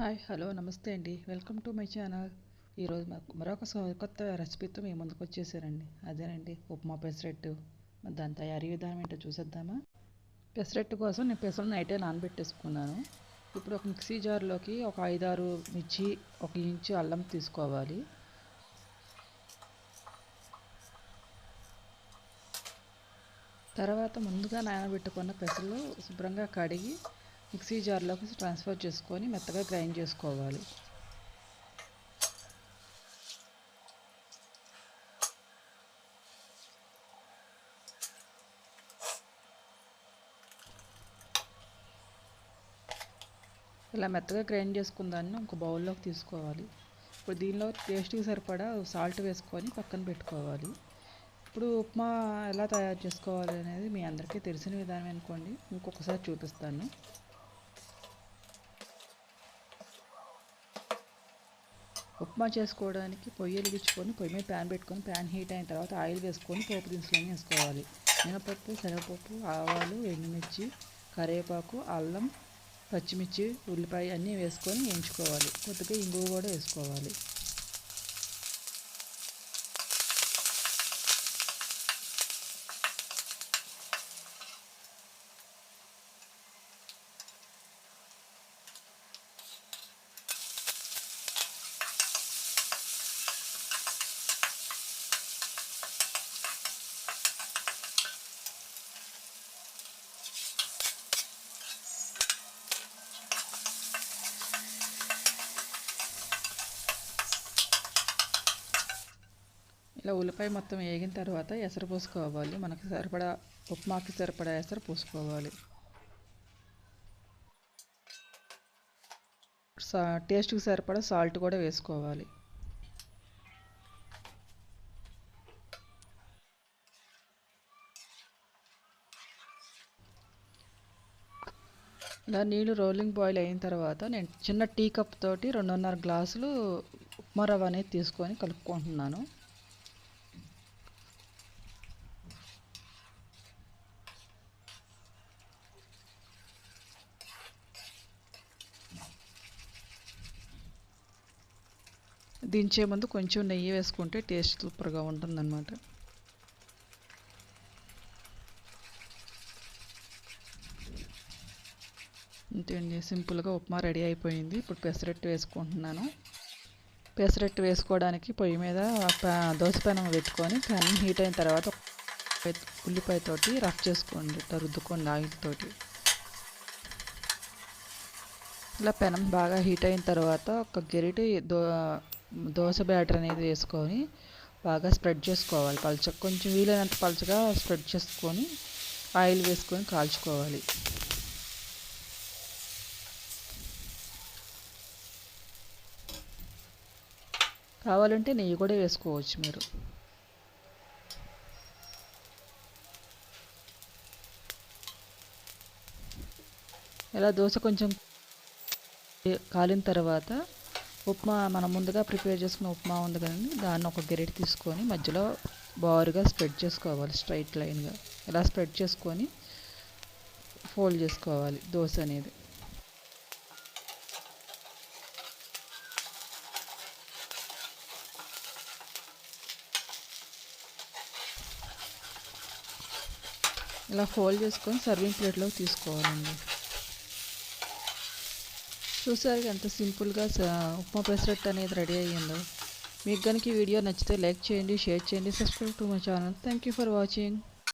Hi hello నమస్తే అండి. Welcome to my channel. ఈరోజు మరొక కొత్త రెసిపీతో మీ ముందుకు వచ్చేసారండి. అదేనండి ఉప్మా పెసరెట్టు. దాని తయారీ విధానం ఏంటో చూసేద్దామా? పెసరట్టు కోసం నేను పెసలు నైటే నానబెట్టేసుకున్నాను. ఇప్పుడు ఒక మిక్సీ జార్లోకి ఒక ఐదారు మిర్చి ఒక ఇంచు అల్లం తీసుకోవాలి. తర్వాత ముందుగా నానబెట్టుకున్న పెసలు శుభ్రంగా కడిగి మిక్సీ జార్లోకి ట్రాన్స్ఫర్ చేసుకొని మెత్తగా గ్రైండ్ చేసుకోవాలి. ఇలా మెత్తగా గ్రైండ్ చేసుకున్న దాన్ని ఒక బౌల్లోకి తీసుకోవాలి. ఇప్పుడు దీనిలో టేస్ట్కి సరిపడా సాల్ట్ వేసుకొని పక్కన పెట్టుకోవాలి. ఇప్పుడు ఉప్మా ఎలా తయారు చేసుకోవాలి అనేది మీ అందరికీ తెలిసిన విధానం అనుకోండి. ఇంకొకసారి చూపిస్తాను. ఉప్మా చేసుకోవడానికి పొయ్యి వెలిగించుకొని పొయ్యి మీద ప్యాన్ పెట్టుకొని ప్యాన్ హీట్ అయిన తర్వాత ఆయిల్ వేసుకొని పోపు దినుసులన్నీ వేసుకోవాలి. మినపప్పు శనగపప్పు ఆవాలు ఎండుమిర్చి కరివేపాకు అల్లం పచ్చిమిర్చి ఉల్లిపాయ అన్నీ వేసుకొని వేయించుకోవాలి. కొద్దిగా ఇంగువ కూడా వేసుకోవాలి. ఇలా ఉల్లిపాయ మొత్తం వేగిన తర్వాత ఎసరు పోసుకోవాలి. మనకు సరిపడా ఉప్మాకి సరిపడా ఎసరు పోసుకోవాలి. సా టేస్ట్కి సరిపడా సాల్ట్ కూడా వేసుకోవాలి. ఇలా నీళ్ళు రోలింగ్ బాయిల్ అయిన తర్వాత నేను చిన్న టీ కప్ తోటి రెండున్నర గ్లాసులు ఉప్మా రవ్వ అనేది తీసుకొని కలుపుకుంటున్నాను. దించే ముందు కొంచెం నెయ్యి వేసుకుంటే టేస్ట్ సూపర్గా ఉంటుందన్నమాట. అంతే అండి సింపుల్గా ఉప్మా రెడీ అయిపోయింది. ఇప్పుడు పెసరట్టు వేసుకుంటున్నాను. పెసరట్టు వేసుకోవడానికి పొయ్యి మీద దోశ పెనం పెట్టుకొని పెనం హీట్ అయిన తర్వాత ఉల్లిపాయతోటి రఫ్ చేసుకోండి ఇట్లా రుద్దుకోండి ఆయిల్ తోటి. ఇలా పెనం బాగా హీట్ అయిన తర్వాత ఒక గెరిటి దో దోశ బ్యాటర్ అనేది వేసుకొని బాగా స్ప్రెడ్ చేసుకోవాలి పలచ కొంచెం వీలైనంత పలచగా స్ప్రెడ్ చేసుకొని ఆయిల్ వేసుకొని కాల్చుకోవాలి. కావాలంటే నెయ్యి కూడా వేసుకోవచ్చు మీరు. ఇలా దోశ కొంచెం కాలిన తర్వాత ఉప్మా మనం ముందుగా ప్రిపేర్ చేసుకున్న ఉప్మా ఉంది కదండి దాన్ని ఒక గెరెట్ తీసుకొని మధ్యలో బారుగా స్ప్రెడ్ చేసుకోవాలి స్ట్రైట్ లైన్గా. ఇలా స్ప్రెడ్ చేసుకొని ఫోల్డ్ చేసుకోవాలి దోశ అనేది. ఇలా ఫోల్డ్ చేసుకొని సర్వింగ్ ప్లేట్లోకి తీసుకోవాలండి. చూసారు ఎంత సింపుల్గా ఉప్మా పెసరట్టు అనేది రెడీ అయ్యిందో. మీకు కనుక ఈ వీడియో నచ్చితే లైక్ చేయండి షేర్ చేయండి subscribe to my channel. Thank you for watching.